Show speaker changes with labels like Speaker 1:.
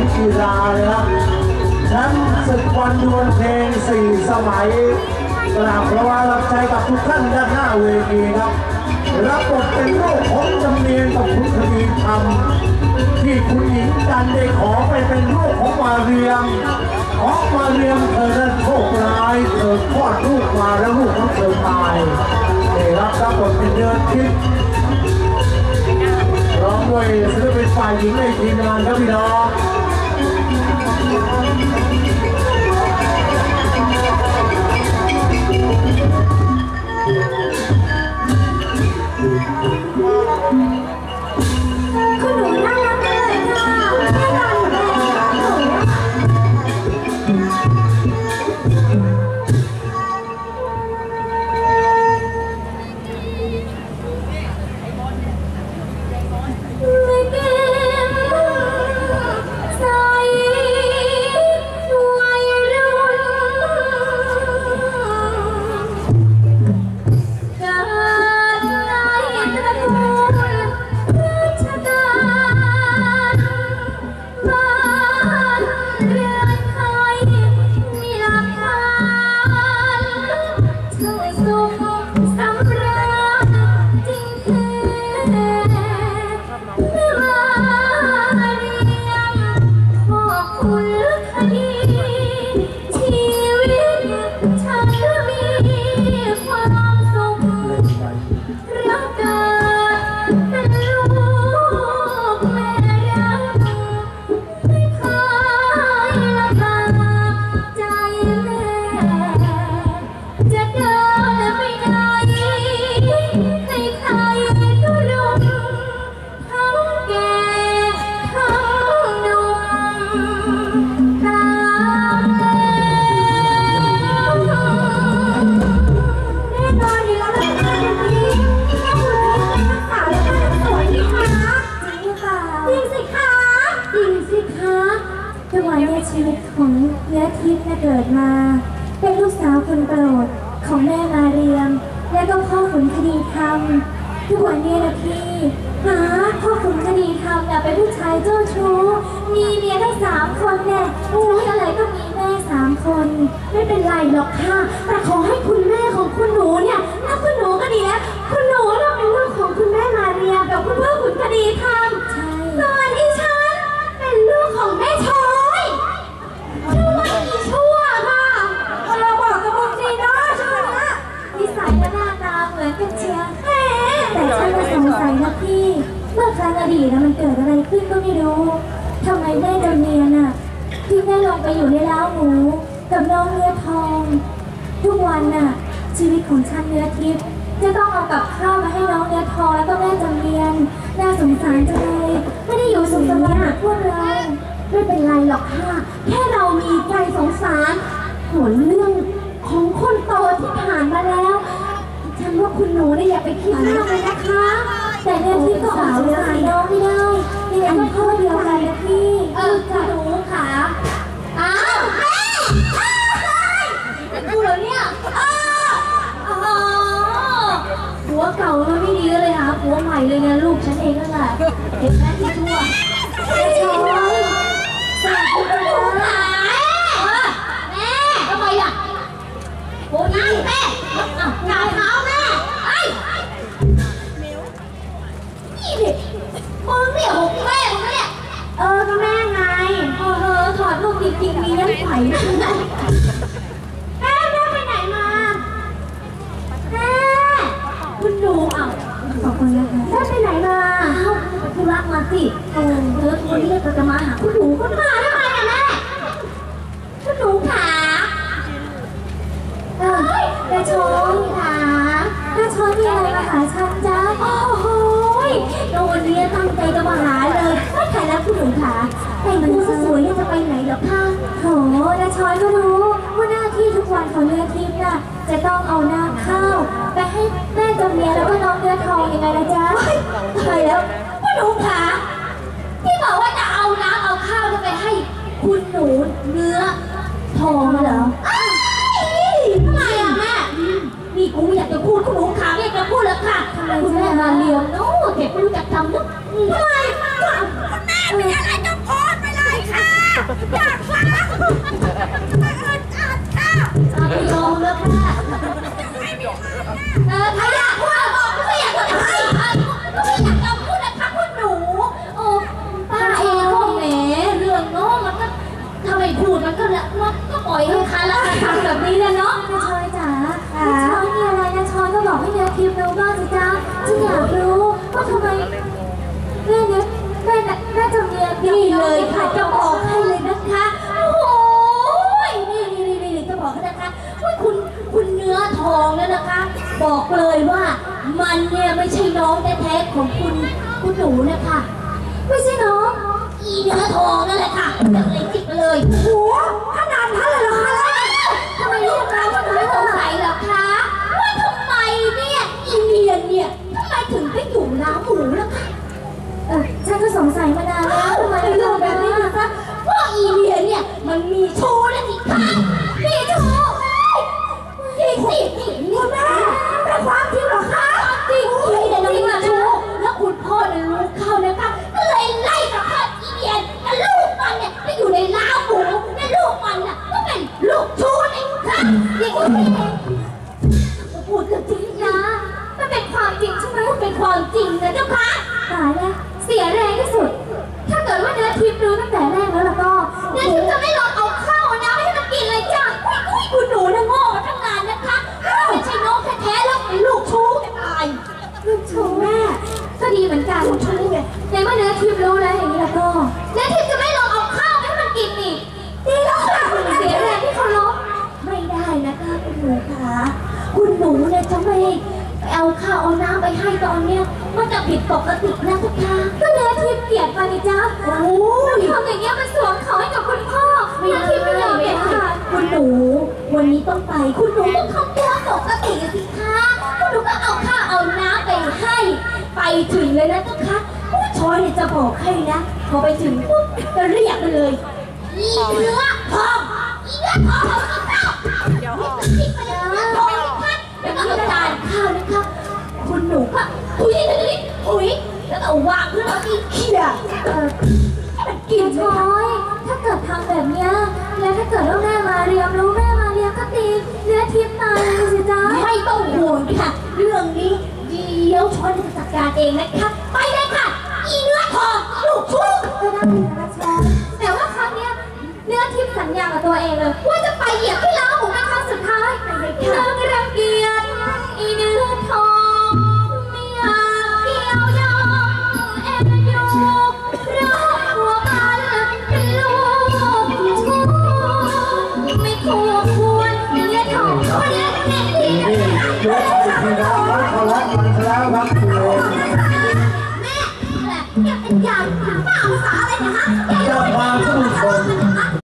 Speaker 1: มจีราเลยนะแชมป์ศึกวันดวลเพลงสี่สมัยกราบพระวารับใจกับทุกท่านด้านหน้าเวทีครับ รับบทเป็นลูกของจำเนียนกับคุณคดีธรรมที่คุณหญิงจันได้ขอไปเป็นลูกของมาเรียมขอมาเรียมเธอนั้นโชคร้ายเธอคลอดลูกมาแล้วลูกของเธอตายได้รับรับบทเป็นเดือนทิพย์ร้องด้วยศิลปินฝ่ายหญิงในทีมงานครับพี่น้อง
Speaker 2: คุณ ของเนื้อทิพย์เนี่ยเกิดมา เป็นลูกสาวคนโปรดของแม่มาเรียม และก็พ่อขุนคดีธรรมทุกวันนี้นะพี่หาพ่อขุนคดีธรรมเนี่ยเป็นผู้ชายเจ้าชู้ มีเมียทั้งสามคนเนี่ยอุ้ยอะไรก็มีแม่สามคน ไม่เป็นไรหรอกค่ะ แต่ขอให้คุณแม่ของคุณหนูเนี่ยถ้าคุณหนูก็ดีแล้วคุณหนูเราเป็นลูกของคุณแม่มาเรียมกับคุณพ่อขุนคดีธรรม รั้งอดีตนะมันเกิดอะไรขึ้นก็ไม่รู้ทำไมแม่ดำเนียนอะที่แม่ลงไปอยู่ในเล้าหมูกับน้องเนื้อทอง ทุกวันน่ะ ชีวิตของฉันเนื้อทิพย์จะต้องเอากับข้าวมาให้น้องเนื้อทองแล้วก็แม่จำเรียนน่าสงสารจังเลยไม่ได้อยู่สุขสบายเหมือนพวกเราไม่เป็นไรหรอกค่ะ แค่เรามีใจสงสารหัวเรื่องของคนโตที่ผ่านมาแล้ว ฉันว่าคุณหนูเนี่ยอย่าไปคิดมากเลยนะคะ แต่เนื้อทิพย์ก็อดสงสารน้องไม่ได้ยังไงก็พ่อเดียวกันนะพี่เออคุณหนูค่ะอ้าวแม่ดูเหรอเนี่ยอ้าวอ๋อหัวเก่ามันไม่ดีเลยค่ะหัวใหม่เลยเนี่ยลูกฉันเองนั่นแหละเห็นไหมที่ชั่วแม่ชอยสวัสดีค่ะ แม่แม่ไปไหนมาแม่คุณหนูอะขอบคุณนะคะแม่ไปไหนมาอ้าวไปธุระมาสิเออเธอคนนี้ก็จะมาหาคุณหนูก็มาทำไหมอะแม่คุณหนูขาเอ้ยแม่ชมขาแม่ชมมีอะไรมาหาฉันจ๊ะโอ้โหยแล้ววันนี้ตั้งใจจะมาหาเลย ไม่ถ่ายแล้วคุณหนูขาแต่งตัวสวยๆเนี่จะไปไหนหรอคะโถนาชอยก็รู้ว่าหน้าที่ทุกวันของเนื้อทิพย์น่ะ จะต้องเอาน้ำข้าวไปให้แม่จำเนียแล้วก็น้องเนื้อทองยังไงล่ะจ๊ะใช่แล้วคุณหนูขาที่บอกว่าจะเอาน้ำเอาข้าวเนี่ยไปให้คุณหนูเนื้อทองเหรอทำไมอะแม่นี่กูอยากจะพูดคุณหนูขาไม่อยากจะพูดแล้วค่ะคุณแม่มาเรียนโน้เด็กไม่รู้จักจำนึก
Speaker 3: ทำไม
Speaker 2: คุณ มันเนี่ยไม่ใช่น้องแท้ๆของคุณคุณหนูนะคะ
Speaker 3: ไม่ใช่น้อง
Speaker 2: อีเนื้อทองนั่นแหละค่ะจะเลยจิกไปเลยโอ้โหขนาดนั้นเลยเหรอคะทำไมเรียกเราว่าไม่สงสัยเหรอคะว่าทำไมเนี่ยอีเนียนเนี่ยทำไมถึงไปอยู่ร้านหมูล่ะคะ
Speaker 3: เออฉันก็สงสัยมานานแล้วทำไม
Speaker 2: เป็น
Speaker 3: ไม่
Speaker 2: เรื่
Speaker 3: รู้
Speaker 2: อง
Speaker 3: แบ
Speaker 2: บ
Speaker 3: นี้
Speaker 2: นี้
Speaker 3: นะ
Speaker 2: คะเพราะอีเนียนเนี่ยมันมีโชู้น จริงๆพูดกันจริงนะ มันเป็นความจริงใช่ไหมมันเป็นความจริง เอาข้าวเอาน้ำไป
Speaker 3: ให้
Speaker 2: ตอนเนี้ยมันจะผิดปกตินะทุกท่าน
Speaker 3: ก็เนื้อทิพย์เกลียดมานี่จ้า
Speaker 2: โอ้ย
Speaker 3: ทำอย่างเงี้ยมันสวมเขาให้กับคุณพ่อ
Speaker 2: ไม่
Speaker 3: เนื้อ
Speaker 2: ได้
Speaker 3: ทิพย์ไม่ยอม
Speaker 2: ไม่
Speaker 3: เด็ด
Speaker 2: ได้
Speaker 3: ขาด
Speaker 2: คุณหนู วันนี้ต้องไปคุณหนูต้องทำตัวปกติสิคะคุณหนูก็เอาข้าวเอาน้ำไปให้ ไปถึงเลยนะเจ้าคะผู้ชอยเนี่ยจะบอกให้นะพอไปถึงปุ๊บจะเรียกมันเลยอีเนื้อทองอีเนื้อทอง หนูก็ถุยถุยถุยแล้วก็เอาวางขึ้นมาที่เขี่ย
Speaker 3: เออ
Speaker 2: กิน
Speaker 3: ช้อยถ้าเกิดทำแบบเนี้ยแล้วถ้าเกิดว่าแม่มาเรียมรู้แม่มาเรียมก็ตีเนื้อทิพย์ตายเลยสิจ้า
Speaker 2: ไม่ต้องห่วงค่ะ เรื่องนี้เดี๋ยวช้อนจะจัดการเองนะคะไปเลยค่ะ อีเนื้อทองลูกชุบ
Speaker 3: ก็ได้นะช้อยแต่ว่าครั้งเนี้ยเนื้อทิพย์สัญญากับตัวเองเลย
Speaker 2: ว่าจะไปเหยียบที่ล้าวหมูเป็นครั้งสุดท้าย
Speaker 3: เรื่องรังเกียจ อ